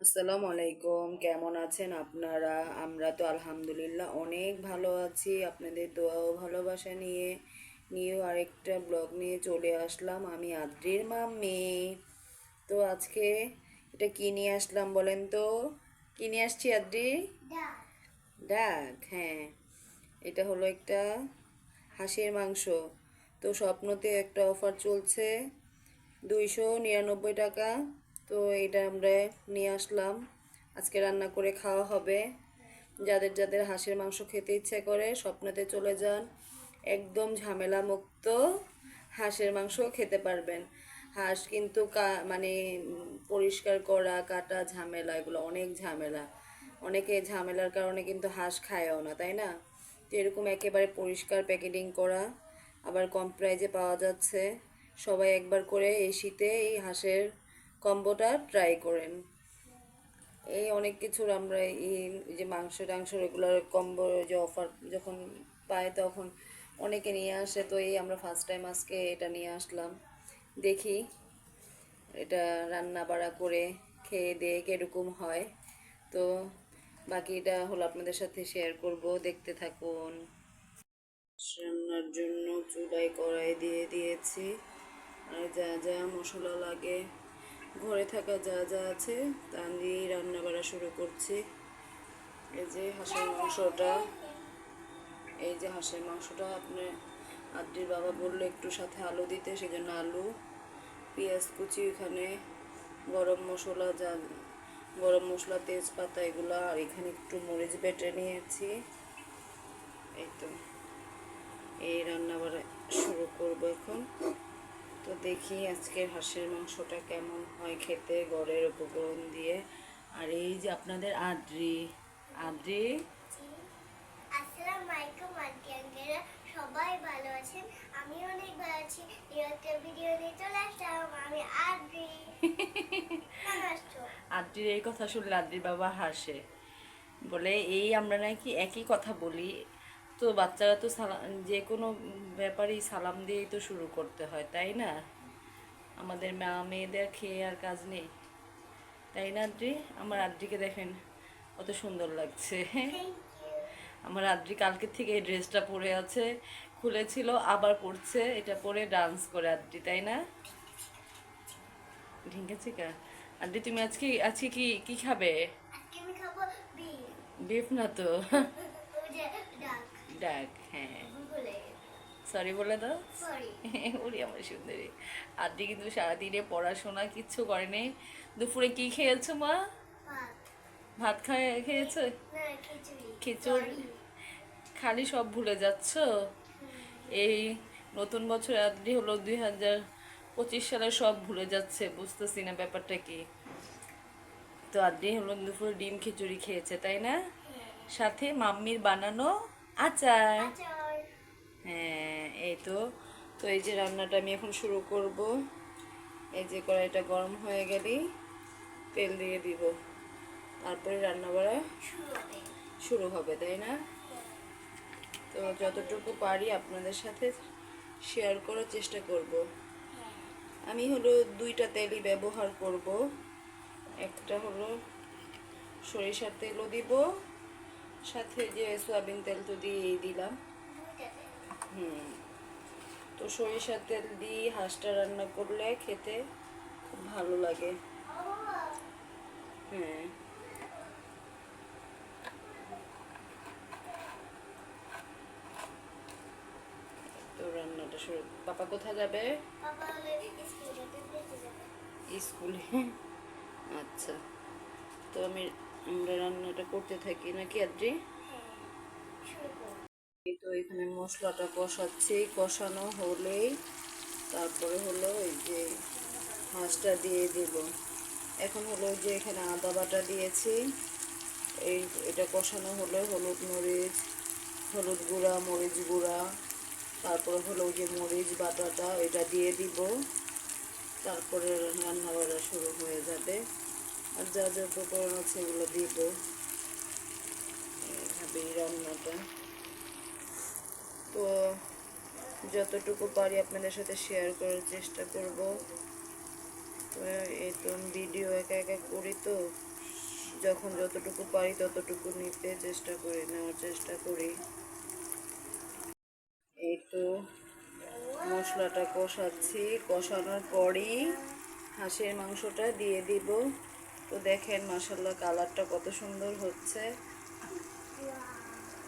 আসসালামু আলাইকুম, কেমন আছেন আপনারা? আমরা তো আলহামদুলিল্লাহ অনেক ভালো আছি। আপনাদের দোয়া ও ভালোবাসা নিয়ে, নিয়েও আরেকটা ব্লগ নিয়ে চলে আসলাম আমি আদ্রির মাম্মি। তো আজকে এটা কি নিয়ে আসলাম বলেন তো? কি নিয়ে আসছি আদ্রি? ডাক হ্যাঁ। এটা হলো একটা হাঁসের মাংস। তো স্বপ্নতে একটা অফার চলছে। দুইশো নিরানব্বই টাকা। তো এটা আমরা নিয়ে আসলাম। আজকে রান্না করে খাওয়া হবে। যাদের যাদের হাঁসের মাংস খেতে ইচ্ছে করে স্বপ্নতে চলে যান। একদম ঝামেলা মুক্ত হাঁসের মাংস খেতে পারবেন। হাঁস কিন্তু মানে পরিষ্কার করা, কাটা ঝামেলা, এগুলো অনেক ঝামেলা। অনেকে ঝামেলার কারণে কিন্তু হাঁস খায়ও না, তাই না? তো এরকম একেবারে পরিষ্কার প্যাকেটিং করা, আবার কম প্রাইজে পাওয়া যাচ্ছে। সবাই একবার করে এই শীতে এই হাঁসের কম্বোটা ট্রাই করেন। এই অনেক কিছুর আমরা এই যে মাংস, টাংস রেগুলার কম্বো যে অফার যখন পায় তখন অনেকে নিয়ে আসে, তো এই আমরা ফার্স্ট টাইম আজকে এটা নিয়ে আসলাম। দেখি এটা রান্না বাড়া করে খেয়ে দিয়ে কীরকম হয়। তো বাকিটা হলো আপনাদের সাথে শেয়ার করব, দেখতে থাকুন। রান্নার জন্য চুলায় কড়াই দিয়ে দিয়েছি। আর যা যা মশলা লাগে ঘরে থাকা যা যা আছে তা দিয়েই রান্না বাড়া শুরু করছি। এই যে হাঁসের মাংসটা, এই যে হাঁসের মাংসটা আপনি আদ্রির বাবা বলল একটু সাথে আলু দিতে, সেজন্য আলু, পেঁয়াজ কুচি এখানে গরম মশলা যা, গরম মশলা, তেজপাতা এগুলো, আর এখানে একটু মরিচ বেটে নিয়েছি। এই তো, এই রান্না বাড়া শুরু করব এখন। তো দেখি আজকের হাঁসের মাংসটা কেমন হয় খেতে ঘরের উপকরণ দিয়ে। আর এই যে আপনাদের আদ্রি আদ্রি? সবাই ভালো আছেন? আমি অনেক ভালো আছি। একটা ভিডিও নিয়ে চলে আসলাম আমি আদ্রি। আদ্রির এই কথা শুনলে আদ্রির বাবা হাসে। বলে এই আমরা নাকি একই কথা বলি তো বাচ্চারা তো সালাম যে কোনো ব্যাপারেই সালাম দিয়েই তো শুরু করতে হয় তাই না? আমাদের মা মেয়েদের খেয়ে আর কাজ নেই। তাই না আদ্রি আমার আদ্রিকে দেখেন কত সুন্দর লাগছে। আমার আদ্রি কালকে থেকে এই ড্রেসটা পরে আছে খুলেছিল আবার পরছে এটা পরে ডান্স করে আদ্রি তাই না? ঠিক আছে কা? আদ্রি তুমি আজকে আজকে কি কি খাবে? বিফ না তো? ডাক হ্যাঁ। সরি বলে দাও। ওরে আমার সুন্দরী। আদ্রি কিন্তু সারাদিনে পড়াশোনা কিচ্ছু করেনি। দুপুরে কি খেয়েছো মা? ভাত। খায় খেয়েছো? খিচুড়ি। খালি সব ভুলে যাচ্ছ? এই নতুন বছর আদ্রি হলো দুই হাজার পঁচিশ সালে সব ভুলে যাচ্ছে বুঝতেছি না ব্যাপারটা কি। তো আদ্রি হলো দুপুরে ডিম খিচুড়ি খেয়েছে তাই না? সাথে মাম্মির বানানো আচার। হ্যাঁ এই তো। তো এই যে রান্নাটা আমি এখন শুরু করব। এই যে কড়াইটা গরম হয়ে গেলেই তেল দিয়ে দিব। তারপরে রান্না করা শুরু হবে। শুরু হবে তাই না? তো যতটুকু পারি আপনাদের সাথে শেয়ার করার চেষ্টা করব। আমি হলো দুইটা তেলই ব্যবহার করব। একটা হলো সরিষার তেলও দিব। সাথে যে সয়াবিন তেল তো দিয়ে দিলাম। হুম। তো সরিষার তেল দিয়ে হাঁসটা রান্না করলে খেতে খুব ভালো লাগে। হ্যাঁ। তো রান্নাটা শুরু পাপা কোথায় যাবে। স্কুলে। আচ্ছা। তো আমি আমরা রান্নাটা করতে থাকি, নাকি আদ্রি তো এখানে মশলাটা কষাচ্ছি, কষানো হলেই তারপরে হলো এই যে হাঁসটা দিয়ে দেব। এখন হলো যে এখানে আদা বাটা দিয়েছি, এই এটা কষানো হলে, হলুদ মরিচ, হলুদ গুঁড়া, মরিচ গুঁড়া, তারপরে হলো যে মরিচ বাটাটা, এটা দিয়ে দিব, তারপরে রান্না বাড়া শুরু হয়ে যাবে। আর যা যা উপকরণ আছে এগুলো দিব। এইভাবেই রান্নাটা। তো যতটুকু পারি আপনাদের সাথে শেয়ার করার চেষ্টা করব। তো এই তো ভিডিও একা একা করি তো। যখন যতটুকু পারি ততটুকু নিতে চেষ্টা করি, নেওয়ার চেষ্টা করি। এই তো মশলাটা কষাচ্ছি। কষানোর পরই হাঁসের মাংসটা দিয়ে দিব। তো দেখেন মাসাল্লাহ কালারটা কত সুন্দর হচ্ছে।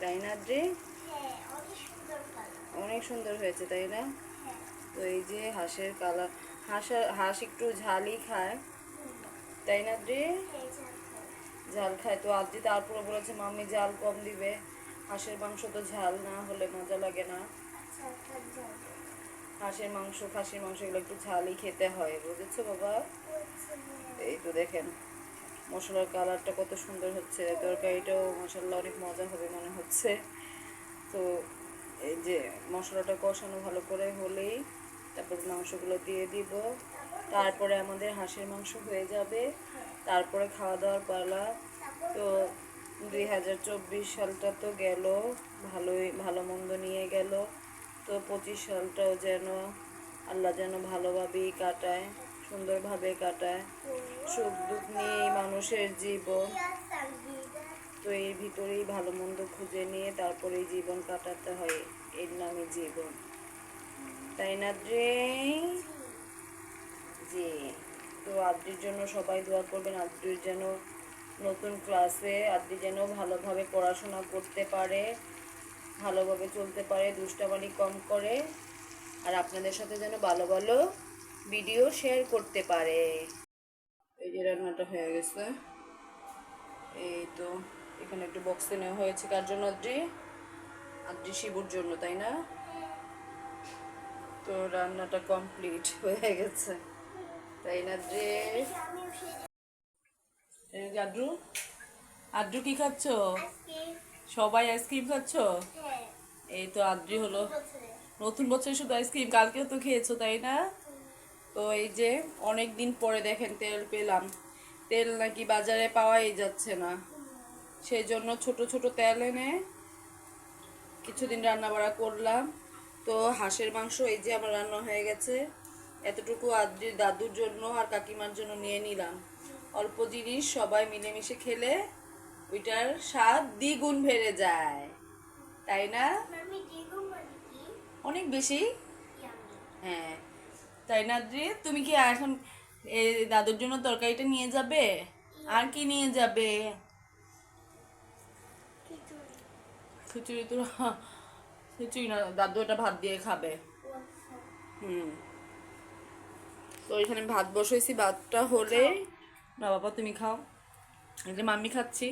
তাই না হ্যাঁ অনেক সুন্দর হয়েছে, তাই না? তো এই যে হাঁসের কালার, হাঁস হাঁস একটু ঝালই খায়। তাই না হ্যাঁ ঝাল খায়। তো আজকে তারপরে বলেছে, মাম্মি, ঝাল কম দিবে। হাঁসের মাংস তো ঝাল না হলে মজা লাগে না। হাঁসের মাংস, খাসির মাংস এগুলো একটু ঝালই খেতে হয়, বুঝেছ বাবা। এই তো দেখেন। মশলার কালারটা কত সুন্দর হচ্ছে, তরকারিটাও মশলা অনেক মজা হবে মনে হচ্ছে। তো এই যে মশলাটা কষানো ভালো করে হলেই তারপর মাংসগুলো দিয়ে দিব। তারপরে আমাদের হাঁসের মাংস হয়ে যাবে, তারপরে খাওয়া দাওয়ার পালা। তো দুই হাজার চব্বিশ সালটা তো গেল, ভালোই, ভালো মন্দ নিয়ে গেল। তো পঁচিশ সালটাও যেন আল্লাহ যেন ভালোভাবেই কাটায়। সুন্দরভাবে কাটায়। সুখ দুঃখ নিয়েই মানুষের জীবন। তো এর ভিতরেই ভালো মন্দ খুঁজে নিয়ে তারপরে জীবন কাটাতে হয় এর নামে জীবন। তাই না রে? জি। তো আদ্রির জন্য সবাই দোয়া করবেন। আদ্রির যেন নতুন ক্লাসে আদ্রি যেন ভালোভাবে পড়াশোনা করতে পারে, ভালোভাবে চলতে পারে, দুষ্টামানি কম করে, আর আপনাদের সাথে যেন ভালো ভালো ভিডিও শেয়ার করতে পারে। এই যে রান্নাটা হয়ে গেছে। এই তো এখানে একটু বক্সে নেওয়া হয়েছে। কার জন্য আদ্রি? আদ্রি শিবুর জন্য তাই না? তো রান্নাটা কমপ্লিট হয়ে গেছে। তাই না আদ্রি? আদ্রু। আদ্রু কি খাচ্ছ? সবাই আইসক্রিম খাচ্ছ? হ্যাঁ। এই তো আদ্রি হলো। নতুন বছর শুধু আইসক্রিম কালকেও তো খেয়েছো তাই না? তো এই যে অনেক দিন পরে দেখেন তেল পেলাম। তেল নাকি বাজারে পাওয়াই যাচ্ছে না। সেই জন্য ছোট ছোট তেল এনে কিছুদিন রান্না বাড়া করলাম। তো হাঁসের মাংস এই যে আমার রান্না হয়ে গেছে। এতটুকু আদ্রির দাদুর জন্য আর কাকিমার জন্য নিয়ে নিলাম। অল্প জিনিস সবাই মিলেমিশে খেলে ওইটার স্বাদ দ্বিগুণ বেড়ে যায়। তাই না? মানে অনেক বেশি? হ্যাঁ। তাই না আদ্রি? তুমি কি এখন এই দাদুর জন্য তরকারিটা নিয়ে যাবে? আর কি নিয়ে যাবে? খিচুড়ি। তো খিচুড়ি না দাদু এটা ভাত দিয়ে খাবে। হুম। তো এখানে ভাত বসাইছি ভাতটা হলে না বাবা তুমি খাও। এই যে মাম্মি খাচ্ছি।